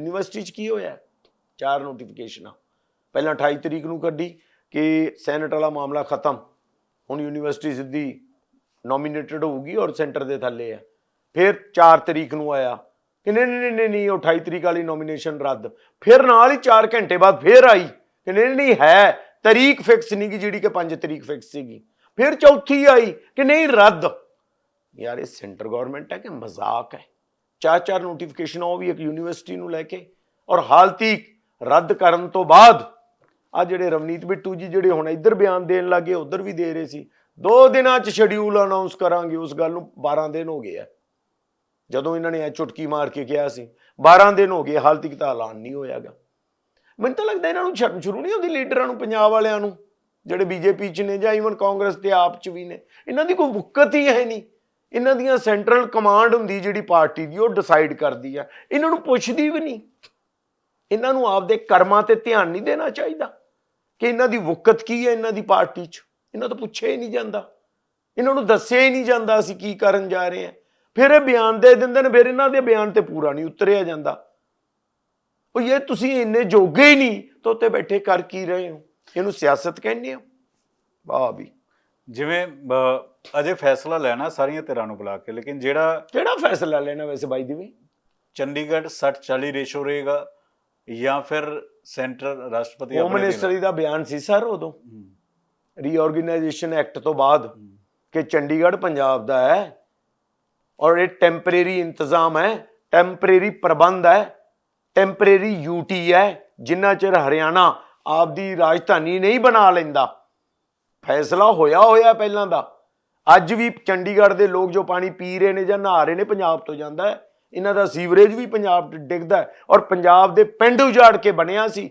University 'ਚ ਕੀ ਹੋਇਆ? ਚਾਰ ਨੋਟੀਫਿਕੇਸ਼ਨਾਂ ਪਹਿਲਾਂ 28 ਤਰੀਕ ਨੂੰ ਕੱਢੀ ਕਿ ਸੈਨੇਟ ਵਾਲਾ ਮਾਮਲਾ ਖਤਮ। ਹੁਣ ਯੂਨੀਵਰਸਿਟੀ ਸਿੱਧੀ ਨੋਮੀਨੇਟਡ ਹੋਊਗੀ ਔਰ ਸੈਂਟਰ ਦੇ ਥੱਲੇ ਆ। ਫਿਰ 4 ਤਰੀਕ ਨੂੰ ਆਇਆ। ਕਿ ਨਹੀਂ ਨਹੀਂ ਨਹੀਂ ਨਹੀਂ, ਉਹ 28 ਤਰੀਕ ਵਾਲੀ ਨੋਮੀਨੇਸ਼ਨ ਰੱਦ। ਫਿਰ ਨਾਲ ਹੀ 4 ਘੰਟੇ ਬਾਅਦ ਫਿਰ ਆਈ ਕਿ ਨਹੀਂ ਨਹੀਂ, ਹੈ, ਤਰੀਕ ਫਿਕਸ ਨਹੀਂ ਗੀ ਜਿਹੜੀ ਕਿ 5 ਤਰੀਕ ਫਿਕਸ ਸੀਗੀ। ਫਿਰ ਚੌਥੀ ਆਈ ਕਿ ਨਹੀਂ, ਰੱਦ। ਯਾਰ ਇਹ ਸੈਂਟਰ ਗਵਰਨਮੈਂਟ ਹੈ ਕਿ ਮਜ਼ਾਕ ਹੈ? ਚਾਰ ਚਾਰ ਨੋਟੀਫਿਕੇਸ਼ਨ ਉਹ ਵੀ ਇੱਕ ਯੂਨੀਵਰਸਿਟੀ ਨੂੰ ਲੈ ਕੇ। ਔਰ ਹਾਲਤੀ ਰੱਦ ਕਰਨ ਤੋਂ ਬਾਅਦ ਆ ਜਿਹੜੇ ਰਵਨੀਤ ਬਿੱਟੂ ਜੀ ਜਿਹੜੇ ਹੁਣ ਇੱਧਰ ਬਿਆਨ ਦੇਣ ਲੱਗੇ, ਉੱਧਰ ਵੀ ਦੇ ਰਹੇ ਸੀ। ਦੋ ਦਿਨਾਂ 'ਚ ਸ਼ਡਿਊਲ ਅਨਾਉਂਸ ਕਰਾਂਗੇ, ਉਸ ਗੱਲ ਨੂੰ 12 ਦਿਨ ਹੋ ਗਏ ਆ। ਜਦੋਂ ਇਹਨਾਂ ਨੇ ਇਹ ਚੁਟਕੀ ਮਾਰ ਕੇ ਕਿਹਾ ਸੀ 12 ਦਿਨ ਹੋ ਗਏ ਹਾਲ ਤੱਕ ਤਾਂ ਐਲਾਨ ਨਹੀਂ ਹੋਇਆਗਾ। ਮੈਨੂੰ ਤਾਂ ਲੱਗਦਾ ਇਹਨਾਂ ਨੂੰ ਸ਼ਰਮ ਸ਼ੁਰੂ ਨਹੀਂ ਹੁੰਦੀ ਲੀਡਰਾਂ ਨੂੰ, ਪੰਜਾਬ ਵਾਲਿਆਂ ਨੂੰ, ਜਿਹੜੇ ਬੀਜੇਪੀ 'ਚ ਨੇ ਜਾਂ ਈਵਨ ਕਾਂਗਰਸ ਤੇ ਆਪ 'ਚ ਵੀ ਨੇ। ਇਹਨਾਂ ਦੀ ਕੋਈ ਬੁੱਕਤ ਹੀ ਹੈ ਨਹੀਂ। ਇਹਨਾਂ ਦੀਆਂ ਸੈਂਟਰਲ ਕਮਾਂਡ ਹੁੰਦੀ ਜਿਹੜੀ ਪਾਰਟੀ ਦੀ, ਉਹ ਡਿਸਾਈਡ ਕਰਦੀ ਆ। ਇਹਨਾਂ ਨੂੰ ਪੁੱਛਦੀ ਵੀ ਨਹੀਂ। ਇਹਨਾਂ ਨੂੰ ਆਪਦੇ ਕਰਮਾਂ ਤੇ ਧਿਆਨ ਨਹੀਂ ਦੇਣਾ ਚਾਹੀਦਾ ਕਿ ਇਹਨਾਂ ਦੀ ਵੁਕਤ ਕੀ ਹੈ ਇਹਨਾਂ ਦੀ ਪਾਰਟੀ 'ਚ। ਇਹਨਾਂ ਤੋਂ ਪੁੱਛਿਆ ਹੀ ਨਹੀਂ ਜਾਂਦਾ। ਇਹਨਾਂ ਨੂੰ ਦੱਸਿਆ ਹੀ ਨਹੀਂ ਜਾਂਦਾ ਅਸੀਂ ਕੀ ਕਰਨ ਜਾ ਰਹੇ ਹਾਂ। ਫਿਰ ਇਹ ਬਿਆਨ ਦੇ ਦਿੰਦੇ ਨੇ, ਫਿਰ ਇਹਨਾਂ ਦੇ ਬਿਆਨ ਤੇ ਪੂਰਾ ਨਹੀਂ ਉਤਰਿਆ ਜਾਂਦਾ। ਉਹ ਇਹ ਤੁਸੀਂ ਇੰਨੇ ਜੋਗੇ ਹੀ ਨਹੀਂ, ਤਾਂ ਉੱਤੇ ਬੈਠੇ ਕਰ ਕੀ ਰਹੇ ਹੋ? ਇਹਨੂੰ ਸਿਆਸਤ ਕਹਿੰਦੇ ਹੋ? ਵਾਹ ਵੀ। ਜਿਵੇਂ ਅ, ਅਜੇ ਫੈਸਲਾ ਲੈਣਾ ਸਾਰੀਆਂ ਧਿਰਾਂ ਨੂੰ ਬੁਲਾ ਕੇ ਲੇਕਿਨ ਜਿਹੜਾ ਕਿਹੜਾ ਫੈਸਲਾ ਲੈਣਾ ਵੈਸੇ ਬਾਈ ਦੀ ਵੀ? ਚੰਡੀਗੜ੍ਹ 60 40 ਰੇਸ਼ੋ ਰਹੇਗਾ ਜਾਂ ਫਿਰ ਸੈਂਟਰ ਰਾਸ਼ਟਰਪਤੀ ਹੋਮ ਆਪਣੇ ਮਿਨਿਸਟਰੀ ਦਾ ਬਿਆਨ ਸੀ ਸਰ ਉਦੋਂ। ਹੂੰ, ਰੀਆਰਗੇਨਾਈਜੇਸ਼ਨ ਐਕਟ ਤੋਂ ਬਾਅਦ ਕਿ ਚੰਡੀਗੜ੍ਹ ਪੰਜਾਬ ਦਾ ਹੈ ਔਰ ਇਹ ਟੈਂਪਰੇਰੀ ਇੰਤਜ਼ਾਮ ਹੈ ਟੈਂਪਰੇਰੀ ਪ੍ਰਬੰਧ ਹੈ ਟੈਂਪਰੇਰੀ ਯੂਟੀ ਹੈ ਜਿੰਨਾ ਚਿਰ ਹਰਿਆਣਾ ਆਪਦੀ ਰਾਜਧਾਨੀ ਨਹੀਂ ਬਣਾ ਲੈਂਦਾ ਫੈਸਲਾ ਹੋਇਆ ਹੋਇਆ ਪਹਿਲਾਂ ਦਾ। ਅੱਜ ਵੀ ਚੰਡੀਗੜ੍ਹ ਦੇ ਲੋਕ ਜੋ ਪਾਣੀ ਪੀ ਰਹੇ ਨੇ ਜਾਂ ਨਹਾ ਰਹੇ ਨੇ ਪੰਜਾਬ ਤੋਂ ਜਾਂਦਾ ਹੈ। ਇਹਨਾਂ ਦਾ ਸੀਵਰੇਜ ਵੀ ਪੰਜਾਬ 'ਚ ਡਿੱਗਦਾ ਔਰ ਪੰਜਾਬ ਦੇ ਪਿੰਡ ਉਜਾੜ ਕੇ ਬਣਿਆ ਸੀ।